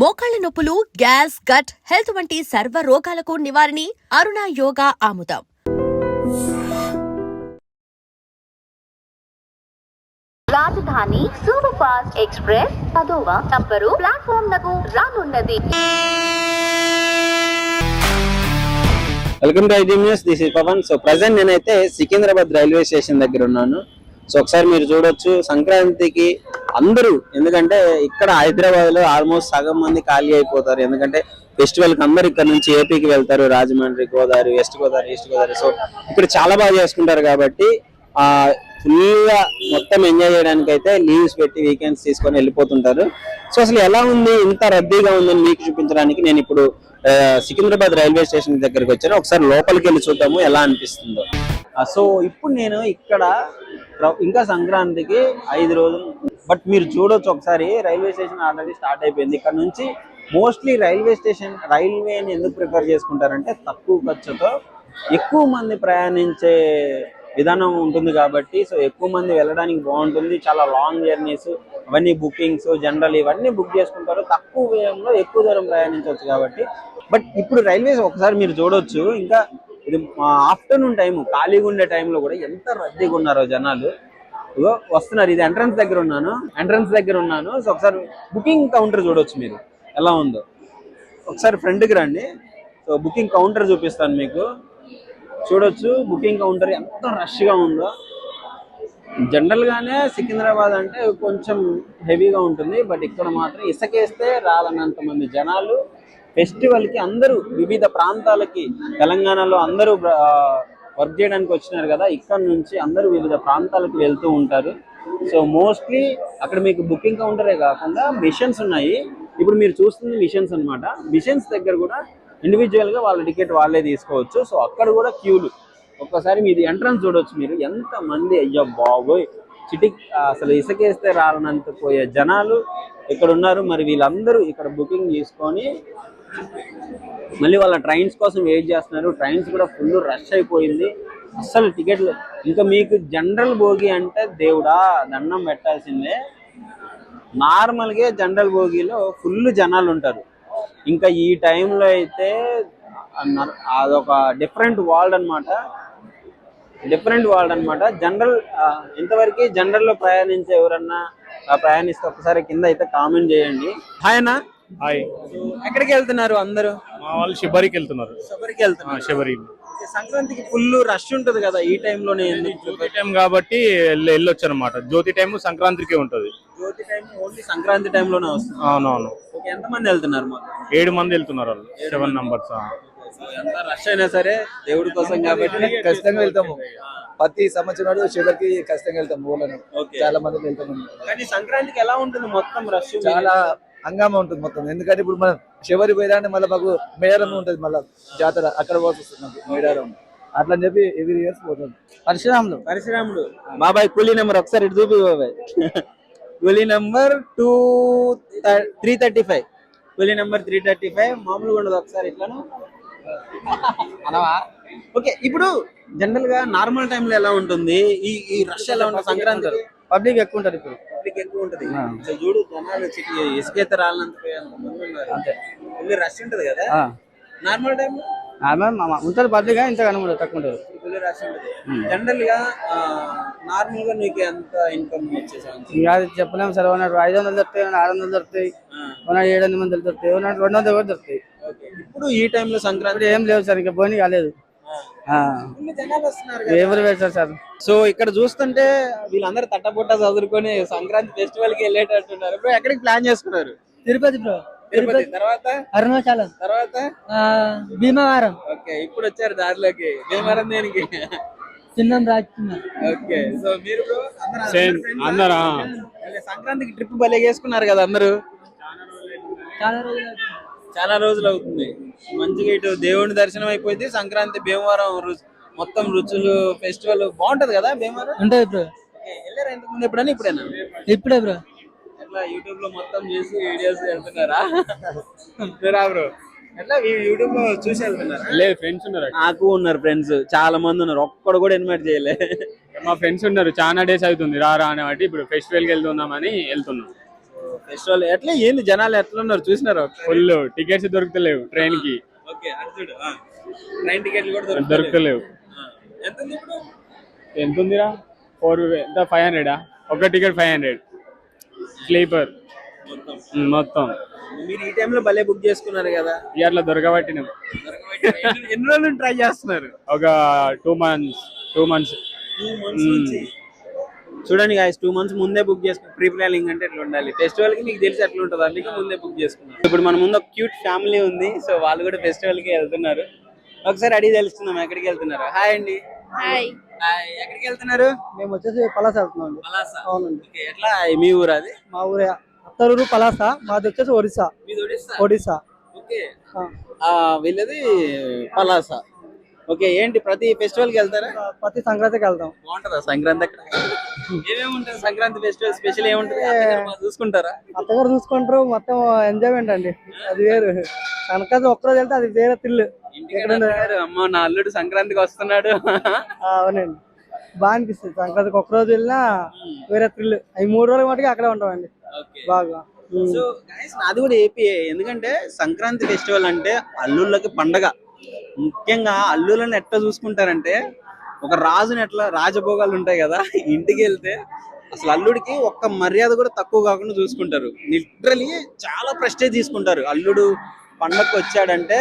మోకాళ్ళ నొప్పులు gas gut health వంటి సర్వ రోగాలకు నివారణి అరుణ యోగా ఆముదం. రాజధాని సూపర్ ఫాస్ట్ ఎక్స్ప్రెస్ పదవ నంబరు ప్లాట్ఫామ్ నకు రానున్నది. Welcome to IT news this is Pavan. So present నేనైతే సికింద్రాబాద్ రైల్వే స్టేషన్ దగ్గర ఉన్నాను. సో ఒకసారి మీరు చూడొచ్చు. సంక్రాంతికి అందరూ ఎందుకంటే ఇక్కడ హైదరాబాద్లో ఆల్మోస్ట్ సగం మంది ఖాళీ అయిపోతారు. ఎందుకంటే ఫెస్టివల్కి అందరు ఇక్కడ నుంచి ఏపీకి వెళ్తారు. Rajahmundry Godavari west Godavari east Godavari. So ఇక్కడ చాలా బాగా చేసుకుంటారు కాబట్టి ఆ ఫుల్గా మొత్తం ఎంజాయ్ చేయడానికి అయితే లీవ్స్ పెట్టి వీకెండ్స్ తీసుకొని వెళ్ళిపోతుంటారు. సో అసలు ఎలా ఉంది? ఇంత రద్దీగా ఉందని మీకు చూపించడానికి నేను ఇప్పుడు సికింద్రాబాద్ రైల్వే స్టేషన్ దగ్గరికి వచ్చాను. ఒకసారి లోపలికి వెళ్ళి చూద్దాము ఎలా అనిపిస్తుందో. సో ఇప్పుడు నేను ఇక్కడ ఇంకా సంక్రాంతికి ఐదు రోజులు బట్ మీరు చూడొచ్చు ఒకసారి రైల్వే స్టేషన్ ఆల్రెడీ స్టార్ట్ అయిపోయింది. ఇక్కడ నుంచి మోస్ట్లీ రైల్వే స్టేషన్ రైల్వేని ఎందుకు ప్రిఫర్ చేసుకుంటారంటే తక్కువ ఖర్చుతో ఎక్కువ మంది ప్రయాణించే విధానం ఉంటుంది కాబట్టి సో ఎక్కువ మంది వెళ్ళడానికి బాగుంటుంది. చాలా లాంగ్ జర్నీస్ అవన్నీ బుకింగ్స్ జనరల్ ఇవన్నీ బుక్ చేసుకుంటారు. తక్కువ వ్యయంలో ఎక్కువ దూరం ప్రయాణించవచ్చు కాబట్టి. బట్ ఇప్పుడు రైల్వేస్ ఒకసారి మీరు చూడొచ్చు. ఇంకా ఇది ఆఫ్టర్నూన్ టైం ఖాళీగా ఉండే టైంలో కూడా ఎంత రద్దీగా ఉన్నారో జనాలు. ఇగో వస్తున్నారు. ఇది ఎంట్రన్స్ దగ్గర ఉన్నాను. ఎంట్రన్స్ దగ్గర ఉన్నాను. సో ఒకసారి బుకింగ్ కౌంటర్ చూడొచ్చు మీరు. ఎలా ఉందో. ఒకసారి ఫ్రంట్కి రండి. సో బుకింగ్ కౌంటర్ చూపిస్తాను మీకు. చూడొచ్చు బుకింగ్ కౌంటర్ ఎంత రష్గా ఉందో. జనరల్ గానే సికింద్రాబాద్ అంటే కొంచెం హెవీగా ఉంటుంది. బట్ ఇక్కడ మాత్రం ఇసుకేస్తే రాలన్నంత మంది జనాలు. ఫెస్టివల్కి అందరూ వివిధ ప్రాంతాలకి తెలంగాణలో అందరూ వర్క్ చేయడానికి వచ్చినారు కదా ఇక్కడ నుంచి అందరూ వివిధ ప్రాంతాలకు వెళ్తూ ఉంటారు. సో మోస్ట్లీ అక్కడ మీకు బుకింగ్ కౌంటరే కాకుండా మిషన్స్ ఉన్నాయి. ఇప్పుడు మీరు చూస్తుంది మిషన్స్ అన్నమాట. మిషన్స్ దగ్గర కూడా ఇండివిజువల్గా వాళ్ళ టికెట్ వాళ్ళే తీసుకోవచ్చు. సో అక్కడ కూడా క్యూలు. ఒక్కసారి మీది ఎంట్రన్స్ చూడొచ్చు మీరు. ఎంత మంది అయ్యో బాబోయ్! చిటి అసలు ఇసుకేస్తే రాలనంత పోయే జనాలు ఇక్కడ ఉన్నారు. మరి వీళ్ళందరూ ఇక్కడ బుకింగ్ చేసుకొని మళ్ళీ వాళ్ళ ట్రైన్స్ కోసం వెయిట్ చేస్తున్నారు. ట్రైన్స్ కూడా ఫుల్ రష్ అయిపోయింది. అస్సలు టికెట్లు ఇంకా మీకు జనరల్ భోగి అంటే దేవుడా? దండం పెట్టాల్సిందే. నార్మల్గా జనరల్ భోగిలో ఫుల్ జనాలు ఉంటారు. ఇంకా ఈ టైంలో అయితే అన్నారు- అదొక డిఫరెంట్ వరల్డ్ అన్నమాట. డిఫరెంట్ వరల్డ్ అన్నమాట. జనరల్ ఇంతవరకు జనరల్లో ప్రయాణించే ఎవరన్నా ప్రయాణిస్తే ఒకసారి కింద అయితే కామెంట్ చేయండి. హాయ్ హాయ్ ఎక్కడికి వెళ్తున్నారు అందరూ? మా వాళ్ళు శబరికి వెళ్తున్నారు. శబరికి ఆ, వెళ్తున్నారు శబరి సంక్రాంతికి ఫుల్ రష్ ఉంటది కదా ఈ టైంలోనే జ్యోతి టైం కాబట్టి వెళ్ళ- వెళ్ళొచ్చు అనమాట జ్యోతి టైం సంక్రాంతికే ఉంటది. జ్యోతి టైం ఓన్లీ సంక్రాంతి టైంలోనే వస్తుంది. అవునవును. ఓకే ఎంతమంది వెళ్తున్నారు ఏడు మంది వెళ్తున్నారు వాళ్ళు. సెవెన్ నంబర్స్ ఎంత రష్ అయినా సరే దేవుడి కోసం కాబట్టి ఖచ్చితంగా వెళ్తాము. ప్రతి సంవత్సరం చివరికి ఖచ్చితంగా వెళ్తాము ఊళ్ళను ఓకే. చాలా మంది వెళ్తాము. కానీ సంక్రాంతికి ఎలా ఉంటుంది మొత్తం రష్ చాలా హంగామా ఉంటుంది మొత్తం. ఎందుకంటే ఇప్పుడు మనం చివరి పోయినా మళ్ళీ మాకు మేడారం ఉంటుంది మళ్ళీ జాతర అక్కడ పోవాల్సి వస్తుంది మాకు మేడారం. అట్లా అని చెప్పి ఎవ్రీ ఇయర్స్ పోతాం. పరశురాములు. పరశురాముడు. బాబాయ్ కూలీ నెంబర్ ఒకసారి ఇటు చూపి బాబాయ్. కూలీ number two three thirty five. కూలీ నెంబర్ త్రీ థర్టీ ఫైవ్. మామూలుగా ఉండదు ఒకసారి ఇట్లాను. అనవా? ఓకే ఇప్పుడు జనరల్గా నార్మల్ టైంలో ఎలా ఉంటుంది? ఈ ఈ రష్ ఎలా ఉంటుంది? సంక్రాంతి పబ్లిక్ ఎక్కువ ఉంటారు ఇప్పుడు. పబ్లిక్ ఎక్కువ ఉంటుంది. చూడు జనాలు ఇసుకైతే రాలంత ఫుల్ రష్ ఉంటుంది కదా? నార్మల్ టైంలో? ఉంటారు పబ్లిక్ ఇంత కనుక తక్కువ ఉంటారు ఫుల్ రష్ ఉంటుంది. జనరల్గా నార్మల్గా నీకు ఎంత ఇన్కమ్ వచ్చేసాను ఇంకా అది చెప్పలేము సార్ ఉన్నాడు ఐదు వందలు దొరుకుతాయి ఆరు వందలు దొరుకుతాయి ఏమన్నా ఏడు వందల మంది దొరుకుతాయి ఏమన్నా రెండు వందలు కూడా దొరుకుతాయి. ఇప్పుడు ఈ టైంలో సంక్రాంతి ఏం లేవు సార్ ఇంకా పోనీ కాలేదు. ఎవరు పెడతారు సార్? సో ఇక్కడ చూస్తుంటే వీళ్ళందరూ తట్టబుట్ట చదువుకొని సంక్రాంతి ఫెస్టివల్కి వెళ్ళేటట్టున్నారు. ఇప్పుడు ఎక్కడికి ప్లాన్ చేసుకున్నారు? తిరుపతి బ్రో తిరుపతి. తర్వాత? అరుణాచలం. తర్వాత? భీమవరం. ఓకే ఇప్పుడు వచ్చారు దారిలోకి. భీమవరం దేనికి? చిన్నం రాజకుమార్. ఓకే సో మీరు bro? అందరూ- సంక్రాంతికి ట్రిప్ భలే చేసుకున్నారు కదా అందరూ. చాలా రోజులు చాలా రోజులు అవుతుంది. మంచిగా ఇటు దేవుని దర్శనం అయిపోయింది. సంక్రాంతి భీమవరం రు- మొత్తం రుచులు ఫెస్టివల్ బాగుంటది కదా భీమవరం? ఉంటుంది బ్రో. ఓకే, వెళ్ళారా ఇంతకుముందు ఎప్పుడైనా? ఇప్పుడేనా? ఇప్పుడే బ్రో. ఎట్లా యూట్యూబ్లో మొత్తం చేసి వీడియోస్ వెళ్తున్నారా రా బ్రో. ఎట్లా యూట్యూబ్లో చూసి వెళ్తున్నారా? లేదు ఫ్రెండ్స్ ఉన్నారు అక్కడ. నాకు ఉన్నారు ఫ్రెండ్స్ చాలా మంది ఉన్నారు. ఒక్కడు కూడా ఇన్వైట్ చేయలే. మా ఫ్రెండ్స్ ఉన్నారు. చాలా డేస్ అవుతుంది. రా రా అని బట్టి ఇప్పుడు ఫెస్టివల్కి వెళ్తున్నామని వెళ్తున్నాం. ఫెస్టివల్ ఎట్లా ఏంది? జనాలు ఎట్లా ఉన్నారు చూసినారు? ఫుల్ టికెట్స్ దొరుకుతలేవు ట్రైన్కి ఓకే అర్జుడు ట్రైన్ టికెట్లు కూడా దొరుకుతలేవు. ఎంత ఉంది ఇప్పుడు? ఎంత ఉందిరా ఫోర్ ఎంత? ఫైవ్ హండ్రెడా? ఒక టికెట్ ఫైవ్ హండ్రెడ్. స్లీపర్. మొత్తం. మీరు ఈ టైంలో భలే బుక్ చేసుకున్నారు కదా. అట్లా దొరకబట్టినాం. ఎన్ని రోజులు ట్రై చేస్తున్నారు? ఒక టూ మంత్స్ టూ మంత్స్. చూడండి గాయస్ టూ మంత్స్ ముందే బుక్ చేసుకుని ప్రీ ప్లానింగ్ అంటే ఎట్లా ఉండాలి? ఫెస్టివల్కి మీకు తెలిసి ఎట్లా ఉంటుంది? అందుకే ముందే బుక్ చేసుకున్నాం. ఇప్పుడు మన ముందు ఒక క్యూట్ ఫ్యామిలీ ఉంది సో వాళ్ళు కూడా ఫెస్టివల్కి వెళ్తున్నారు. ఒకసారి అడిగి తెలుస్తున్నాం ఎక్కడికి వెళ్తున్నారు? హాయ్ అండి. హాయ్ హాయ్ ఎక్కడికి వెళ్తున్నారు? మేము వచ్చేసి పలాస వెళ్తున్నాం పలాస? అవునండి. ఎట్లా? మీ ఊరు అది? మా ఊరే అత్తరూరు పలాస మాది వచ్చేసి ఒరిస్సా. మీది ఒడిస్సా వీళ్ళది పలాస. ఓకే ఏంటి ప్రతి ఫెస్టివల్కి వెళ్తారా? ప్రతి సంక్రాంతికి వెళ్తాం. బాగుంటుందా సంక్రాంతి అక్కడ? సంక్రాంతి ఫెస్టివల్ స్పెషల్ ఏముంటుంది? చూసుకుంటారా? అత్తగారు చూసుకుంటారు మొత్తం ఎంజాయ్మెంట్ అండి. అది వేరు. సంక్రాంతి ఒక్కరోజు వెళ్తే అది వేరే తిల్లు అమ్మో నా అల్లుడు సంక్రాంతికి వస్తున్నాడు. అవునండి. బాగా అనిపిస్తుంది. సంక్రాంతికి ఒక్కరోజు వెళ్ళినా వేరే థ్రిల్. అవి మూడు రోజుల మటుకు అక్కడే ఉంటామండి. బాగా. సో నాది కూడా ఏపీ ఎందుకంటే సంక్రాంతి ఫెస్టివల్ అంటే అల్లుళ్ళకి పండగ. ముఖ్యంగా అల్లుళ్ళని ఎట్లా చూసుకుంటారంటే ఒక రాజుని ఎట్లా రాజభోగాలు ఉంటాయి కదా ఇంటికి వెళ్తే అసలు అల్లుడికి ఒక్క మర్యాద కూడా తక్కువ కాకుండా చూసుకుంటారు. లిటరలీ చాలా ప్రెస్టేజ్ తీసుకుంటారు. అల్లుడు పండగకి వచ్చాడంటే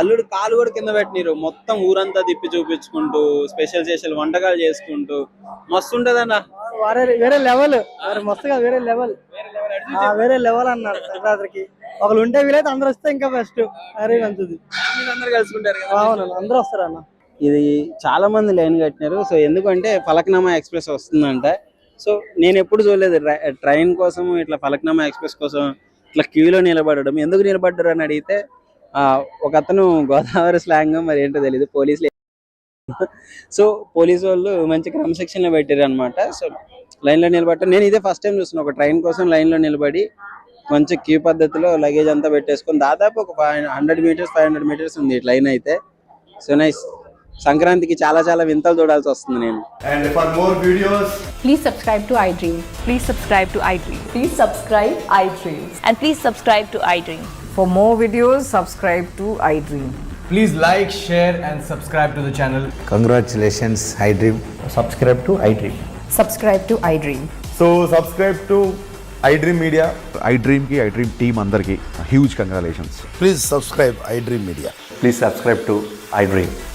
అల్లుడు కాలు కూడా కింద పెట్టినారు. మొత్తం ఊరంతా తిప్పి చూపించుకుంటూ స్పెషల్ స్పెషల్ వంటకాలు చేసుకుంటూ. మస్తు ఉంటదన్న. వేరే వేరే లెవెల్ మస్తుగా వేరే లెవెల్ వేరే లెవెల్ అన్నారు సంక్రాంతికి ఒకళ్ళు ఉంటే వీలైతే అందరూ వస్తే ఇంకా బెస్ట్ అరే మంచిది. అందరు కలుసుకుంటారు కదా. అవునండి అందరూ వస్తారు అన్న ఇది చాలా మంది లైన్ కట్టినారు. సో ఎందుకంటే ఫలక్నామా ఎక్స్ప్రెస్ వస్తుందంట. సో నేను ఎప్పుడు చూడలేదు. ట్రైన్ కోసం ఇట్లా ఫలక్నామా ఎక్స్ప్రెస్ కోసం ఇట్లా క్యూలో నిలబడడం. ఎందుకు నిలబడ్డారు అని అడిగితే ఆ, ఒక అతను గోదావరి స్లాంగ్ మరి ఏంటో తెలియదు పోలీసులు సో పోలీసు వాళ్ళు మంచి క్రమశిక్షణలో పెట్టారు అనమాట సో లైన్లో నిలబడ్డ. నేను ఇదే ఫస్ట్ టైం చూస్తున్నాను ఒక ట్రైన్ కోసం లైన్లో నిలబడి మంచి క్యూ పద్ధతిలో లగేజ్ అంతా పెట్టేసుకొని దాదాపు ఒక five hundred metres five hundred metres ఉంది లైన్ అయితే. సో నైస్ సంక్రాంతికి చాలా చాలా వింతలు చూడాల్సి వస్తుంది నేను And for more videos, Please subscribe to iDream. Please subscribe to iDream. Please subscribe iDream. And please subscribe to iDream. For more videos, subscribe to iDream. please like, share, and subscribe to the channel. Congratulations, iDream. Subscribe to iDream. Subscribe to iDream. So, subscribe to iDream Media. ఐ డ్రీమ్కి I dream team అందరికి huge congratulations Please subscribe iDream Media. Please subscribe to iDream